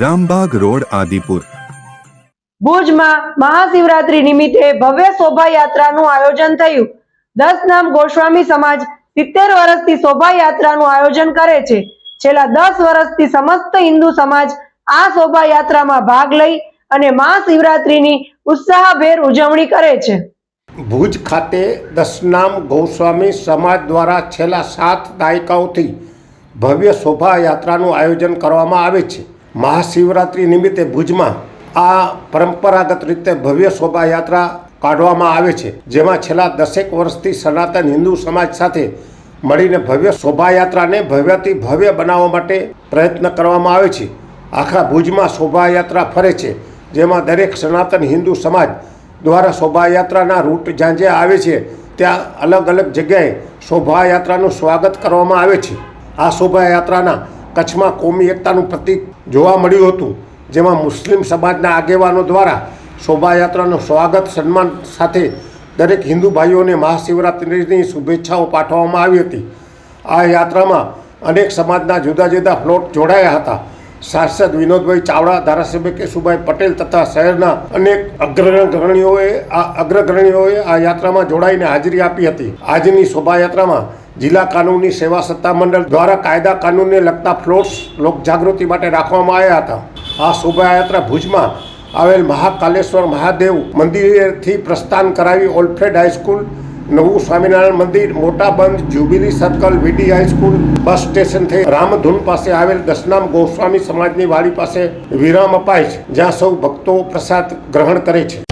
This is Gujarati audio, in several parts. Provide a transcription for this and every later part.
Rambag road Adipur. ભુજમાં મહાશિવરાત્રી નિમિત્તે ભવ્ય શોભાયાત્રાનું આયોજન થયું. દસ નામ ગોસ્વામી સમાજ સિત્તેર વર્ષથી શોભાયાત્રાનું આયોજન કરે છે. છેલ્લા દસ વર્ષથી સમસ્ત હિન્દુ સમાજ આ શોભાયાત્રામાં ભાગ લઈ અને મહાશિવરાત્રિની ઉત્સાહભેર ઉજવણી કરે છે. ભુજ ખાતે દસનામ ગૌસ્વામી સમાજ દ્વારા છેલ્લા સાત દાયકાઓથી ભવ્ય શોભાયાત્રાનું આયોજન કરવામાં આવે છે. મહાશિવરાત્રિ નિમિત્તે ભુજમાં આ પરંપરાગત રીતે ભવ્ય શોભાયાત્રા કાઢવામાં આવે છે, જેમાં છેલ્લા દસેક વર્ષથી સનાતન હિન્દુ સમાજ સાથે મળીને ભવ્ય શોભાયાત્રાને ભવ્યથી ભવ્ય બનાવવા માટે પ્રયત્ન કરવામાં આવે છે. આખા ભુજમાં શોભાયાત્રા ફરે છે, જેમાં દરેક સનાતન હિન્દુ સમાજ દ્વારા શોભાયાત્રાના રૂટ જ્યાં જ્યાં આવે છે, ત્યાં અલગ અલગ જગ્યાએ શોભાયાત્રાનું સ્વાગત કરવામાં આવે છે. આ શોભાયાત્રાના કચ્છમાં કોમી એકતાનું પ્રતીક જોવા મળ્યું હતું, જેમાં મુસ્લિમ સમાજના આગેવાનો દ્વારા શોભાયાત્રાનું સ્વાગત, સન્માન સાથે દરેક હિન્દુ ભાઈઓને મહાશિવરાત્રિની શુભેચ્છાઓ પાઠવવામાં આવી હતી. આ યાત્રામાં અનેક સમાજના જુદા જુદા ફ્લોટ જોડાયા હતા. સાંસદ વિનોદભાઈ ચાવડા, ધારાસભ્ય કેશુભાઈ પટેલ તથા શહેરના અનેક અગ્રગણ્યોએ આ અગ્રગણ્યોએ આ યાત્રામાં જોડાઈને હાજરી આપી હતી. આજની શોભાયાત્રામાં જિલ્લા કાનૂની સેવા સત્તામંડળ દ્વારા કાયદા કાનૂનને લગતા ફ્લોટ્સ લોકજાગૃતિ માટે રાખવામાં આવ્યા હતા. આ શોભાયાત્રા ભુજમાં આવેલ મહાકાલેશ્વર મહાદેવ મંદિરેથી પ્રસ્થાન કરાવી ઓલ્ફ્રેડ હાઈસ્કૂલ, નવું સ્વામિનારાયણ મંદિર, મોટા બંધ, jubilee circle VD high school, bus station થઈ રામધૂન પાસે આવેલ દશનામ ગોસ્વામી સમાજની વાડી પાસે વિરામ અપાય છે, જ્યાં સૌ ભક્તો પ્રસાદ ગ્રહણ કરે છે.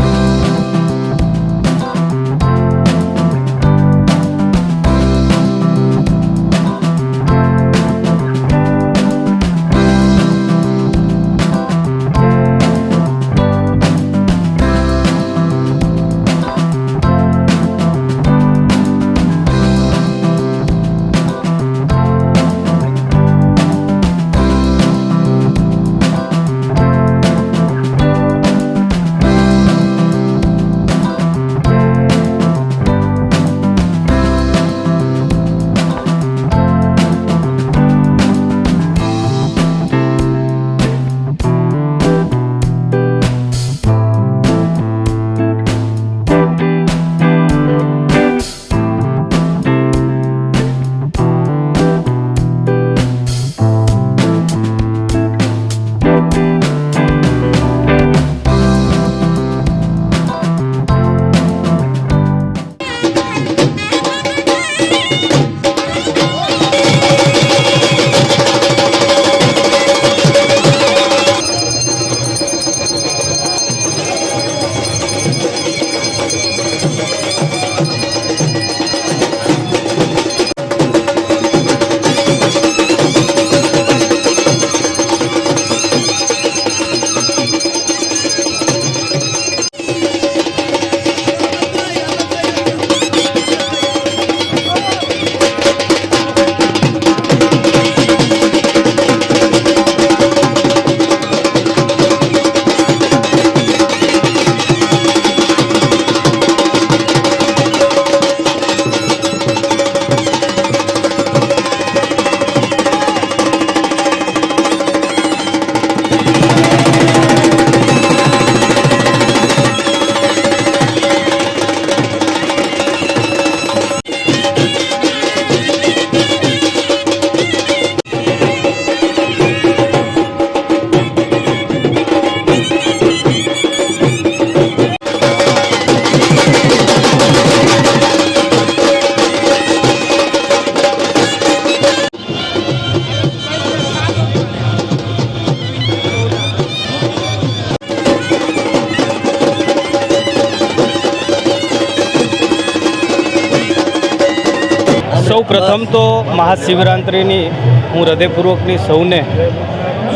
પ્રથમ તો મહાશિવરાત્રિની હું હૃદયપૂર્વકની સૌને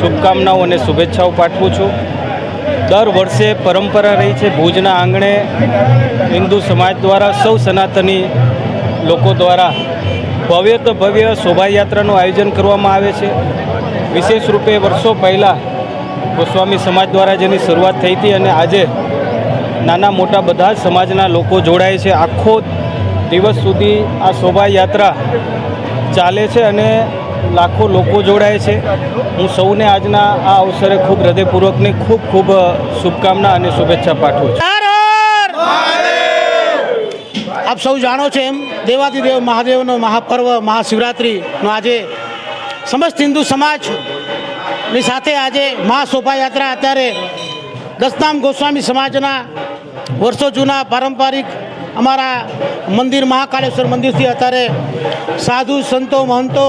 શુભકામનાઓ અને શુભેચ્છાઓ પાઠવું છું. દર વર્ષે પરંપરા રહી છે ભુજના આંગણે હિન્દુ સમાજ દ્વારા સૌ સનાતની લોકો દ્વારા ભવ્ય તો ભવ્ય શોભાયાત્રાનું આયોજન કરવામાં આવે છે. વિશેષ રૂપે વર્ષો પહેલાં ગોસ્વામી સમાજ દ્વારા જેની શરૂઆત થઈ હતી અને આજે નાના મોટા બધા સમાજના લોકો જોડાય છે. આખો દિવસ સુધી આ શોભાયાત્રા ચાલે છે અને લાખો લોકો જોડાય છે. હું સૌને આજના આ અવસરે ખૂબ હૃદયપૂર્વકની ખૂબ ખૂબ શુભકામના અને શુભેચ્છા પાઠવું છું. આપ સૌ જાણો છો એમ, દેવાદિદેવ મહાદેવનો મહાપર્વ, મહાશિવરાત્રિનો આજે સમસ્ત હિન્દુ સમાજની સાથે આજે મહાશોભાયાત્રા. અત્યારે દસનામ ગોસ્વામી સમાજના વર્ષો જૂના પારંપરિક અમારા મંદિર મહાકાલેશ્વર મંદિરથી અત્યારે સાધુ, સંતો, મહંતો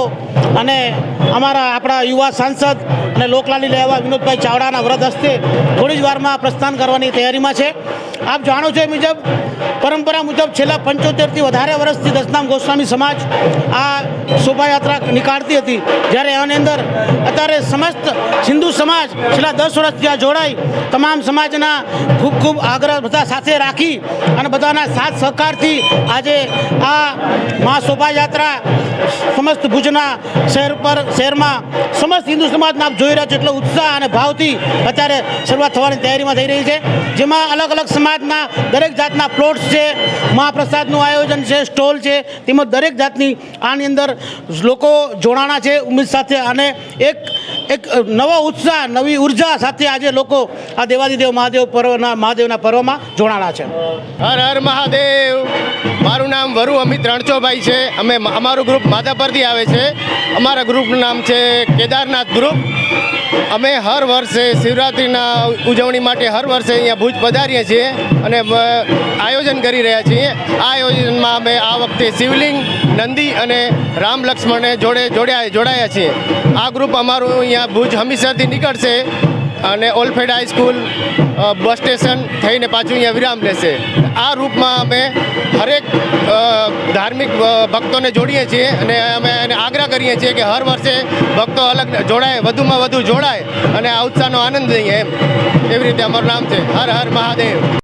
અને અમારા આપણા યુવા સાંસદ અને લોકલાલી લેવા વિનોદભાઈ ચાવડાના વ્રત હસ્તે થોડી જ વારમાં પ્રસ્થાન કરવાની તૈયારીમાં છે. આપ જાણો છો એ મુજબ, પરંપરા મુજબ છેલ્લા પંચોતેરથી વધારે વર્ષથી દસનામ ગોસ્વામી સમાજ આ શોભાયાત્રા નીકાળતી હતી. જ્યારે આની અંદર અત્યારે સમસ્ત હિન્દુ સમાજ છેલ્લા દસ વર્ષથી આ જોડાઈ, તમામ સમાજના ખૂબ ખૂબ આગ્રહ બધા સાથે રાખી અને બધાના સાથ સહકારથી આજે આ મહા શોભાયાત્રા સમસ્ત ભુજના શહેર પર, શહેરમાં સમસ્ત હિન્દુ સમાજના આપ જોઈ રહ્યા છો એટલો ઉત્સાહ અને ભાવથી અત્યારે શરૂઆત થવાની તૈયારીમાં થઈ રહી છે, જેમાં અલગ અલગ સમાજના દરેક જાતના પ્લોટ્સ છે, મહાપ્રસાદનું આયોજન છે, સ્ટોલ છે, તેમજ દરેક જાતની આની અંદર લોકો જોડાણા છે ઉમેદ સાથે અને એક એક નવો ઉત્સાહ, નવી ઊર્જા સાથે આજે લોકો આ દેવાદિદેવ મહાદેવ પર્વના, મહાદેવના પર્વમાં જોડાણા છે. હર હર મહાદેવ. મારું નામ વરુ અમિત રણછોભાઈ છે. અમે અમારું ગ્રુપ માધાપરથી આવે છે. અમારા ગ્રુપનું નામ છે કેદારનાથ ગ્રુપ. અમે હર વર્ષે શિવરાત્રિના ઉજવણી માટે હર વર્ષે અહીંયા ભુજ પધારીએ છીએ. અને આયોજન કરી રહ્યા છીએ. આ આયોજનમાં અમે આ વખતે શિવલિંગ, નંદી અને રામ લક્ષ્મણને જોડે જોડ્યા જોડાયા છીએ. આ ગ્રુપ અમારું અહીંયા ભુજ હમીસરથી નીકળશે અને ઓલફેડ હાઈસ્કૂલ બસ સ્ટેશન થઈને પાછું અહીંયા વિરામ લેશે. આ રૂપમાં અમે હરેક ધાર્મિક ભક્તોને જોડીએ છીએ અને અમે એને આગ્રહ કરીએ છીએ કે હર વર્ષે ભક્તો અલગ જોડાય, વધુમાં વધુ જોડાય અને આ ઉત્સાહનો આનંદ લઈએ એમ. એવી રીતે અમારું નામ છે. હર હર મહાદેવ.